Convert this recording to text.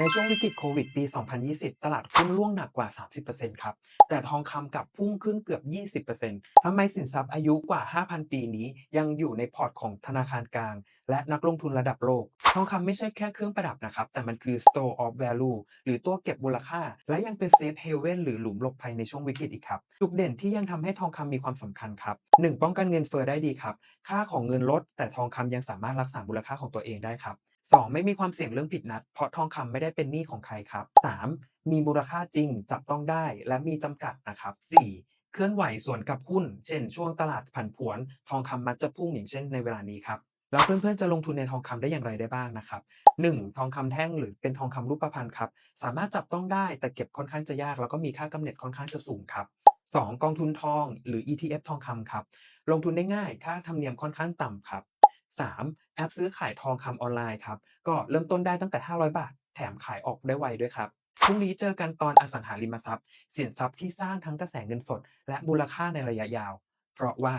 ในช่วงวิกฤตโควิดปี 2020 ตลาดหุ้นร่วงหนักกว่า 30%ครับ แต่ทองคำกลับพุ่งขึ้นเกือบ 20%ทำไมสินทรัพย์อายุกว่า 5,000 ปีนี้ ยังอยู่ในพอร์ตของธนาคารกลาง และนักลงทุนระดับโลก ทองคำไม่ใช่แค่เครื่องประดับนะครับ แต่มันคือ store of value หรือตัวเก็บมูลค่า และยังเป็น safe haven หรือหลุมหลบภัยในช่วงวิกฤตอีกครับ จุดเด่นที่ยังทำให้ทองคำมีความสำคัญครับ 1. ป้องกันเงินเฟ้อได้ดีครับ ค่าของเงินลด แต่ทองคำยังสามารถรักษามูลค่าของตัวเองได้ครับ 2. ไม่มีความเสี่ยงเรื่องผิดนัด เพราะทองคำไม่ได้เป็นหนี้ของใครครับ 3. มีมูลค่าจริงจับต้องได้และมีจำกัดนะครับ 4. เคลื่อนไหวส่วนกับหุ้น เช่น ช่วงตลาดผันผวน ทองคำมักจะพุ่งอย่างเช่นในเวลานี้ครับแล้วเพื่อนๆจะลงทุนในทองคำได้อย่างไรได้บ้างนะครับ 1. ทองคำแท่งหรือเป็นทองคำรูปพรรณครับ สามารถจับต้องได้แต่เก็บค่อนข้างจะยาก แล้วก็มีค่ากำเนิดค่อนข้างจะสูงครับ 2. กองทุนทองหรือ ETF ทองคำครับ ลงทุนได้ง่ายค่าธรรมเนียมค่อนข้างต่ำครับ 3. แอปซื้อขายทองคำออนไลน์ครับ ก็เริ่มต้นได้ตั้งแต่ 500 บาท แถมขายออกได้ไวด้วยครับพรุ่งนี้เจอกันตอนอสังหาริมทรัพย์ สินทรัพย์ที่สร้างทั้งกระแสเงินสด และมูลค่าในระยะยาว เพราะว่า